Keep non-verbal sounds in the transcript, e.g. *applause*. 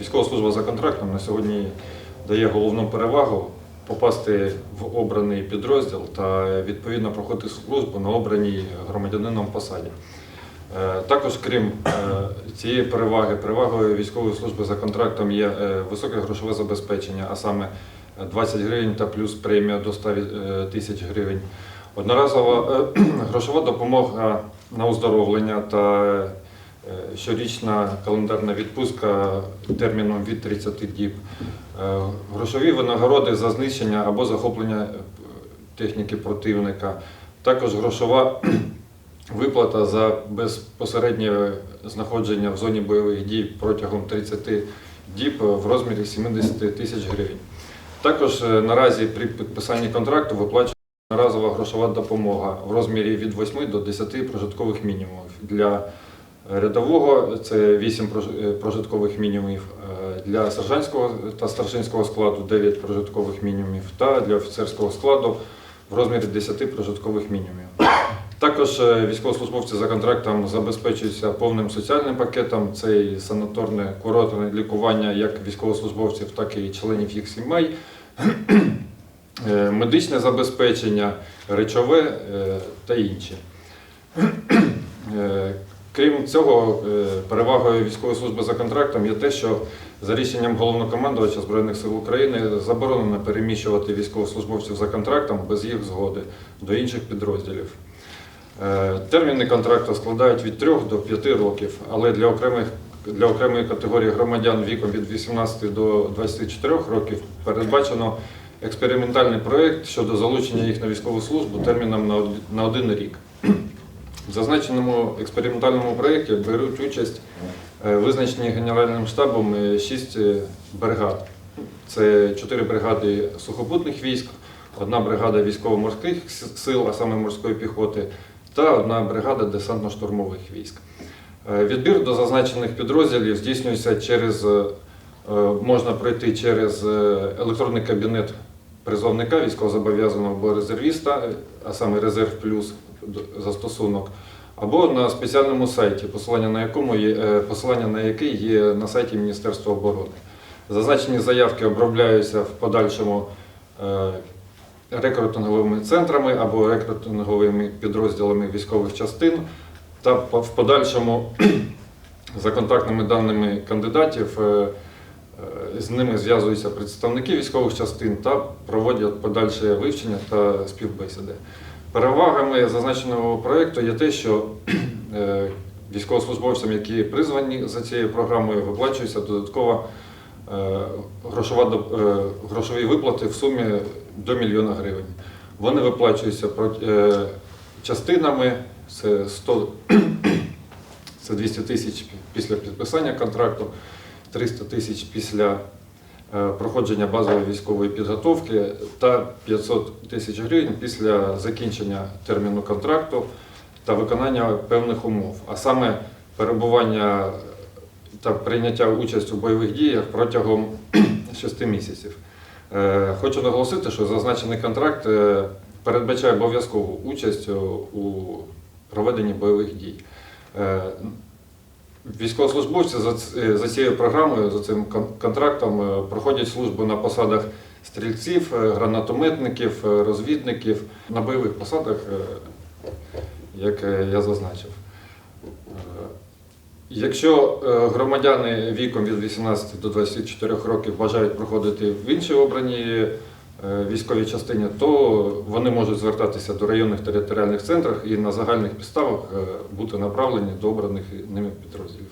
Військова служба за контрактом на сьогодні дає головну перевагу попасти в обраний підрозділ та відповідно проходити службу на обраній громадянином посаді. Е, Також, крім е, цієї переваги, перевагою військової служби за контрактом є е, високе грошове забезпечення, а саме 20 гривень та плюс премія до 100 е, тисяч гривень. Одноразова *clears throat* грошова допомога на оздоровлення та щорічна календарна відпустка терміном від 30 діб. Е, Грошові винагороди за знищення або захоплення е, техніки противника. Також грошова *clears throat* виплата за безпосереднє знаходження в зоні бойових дій протягом 30 діб в розмірі 70 тисяч гривень. Також е, наразі при підписанні контракту виплачується одноразова грошова допомога в розмірі від 8 до 10 прожиткових мінімумів. Для рядового це 8 е, прожиткових мінімумів, е, для сержантського та старшинського складу 9 прожиткових мінімумів та для офіцерського складу в розмірі 10 прожиткових мінімумів. Також е, військовослужбовці за контрактом забезпечуються повним соціальним пакетом. Це і санаторне курортне лікування як військовослужбовців, так і членів їх сімей, медичне забезпечення, речове та інші. Крім цього, е, перевагою військової служби за контрактом є те, що за рішенням головнокомандувача Збройних сил України заборонено переміщувати військовослужбовців за контрактом без їх згоди до інших підрозділів. Е, Терміни контракту складають від 3 до 5 років, але для окремих для окремої категорії громадян віком від 18 до 24 років передбачено експериментальний проєкт щодо залучення їх на військову службу терміном на один рік. В зазначеному експериментальному проєкті беруть участь е, визначені Генеральним штабом е, шість е, бригад. Це чотири бригади сухопутних військ, одна бригада військово-морських сил, а саме морської піхоти, та одна бригада десантно-штурмових військ. Відбір до зазначених підрозділів здійснюється через, можна пройти через електронний кабінет призовника військовозобов'язаного або резервіста, е, а саме Резерв Плюс застосунок, або на спеціальному сайті, посилання на якому є е, посилання на який є на сайті Міністерства оборони. Зазначені заявки обробляються в подальшому е, рекрутинговими центрами або рекрутинговими підрозділами військових частин та в подальшому *clears throat* за контактними даними кандидатів. З ними зв'язуються представники військових частин та проводять подальше вивчення та співбесіди. Перевагами зазначеного проєкту є те, що *clears throat* е, військовослужбовцям, які призвані за цією програмою, виплачується додаткова е, грошова, е, грошові виплати в сумі до мільйона гривень. Вони виплачуються частинами, це 100, *clears throat* це 200 тисяч після підписання контракту, 300 тисяч після е, проходження базової військової підготовки та 500 тисяч гривень після закінчення терміну контракту та виконання певних умов, а саме перебування та прийняття участі у бойових діях протягом *clears throat* 6 місяців. Е, Хочу наголосити, що зазначений контракт е, передбачає обов'язкову участь у проведенні бойових дій. Військовослужбовці за, е, за цією програмою, за цим контрактом е, проходять службу на посадах стрільців, е, гранатометників, розвідників на бойових посадах, як я зазначив. Якщо громадяни віком від 18 до 24 років бажають проходити в іншій обраній е, військовій частині, то вони можуть звертатися до районних територіальних центрів і на загальних підставах е, бути направлені до обраних ними підрозділів.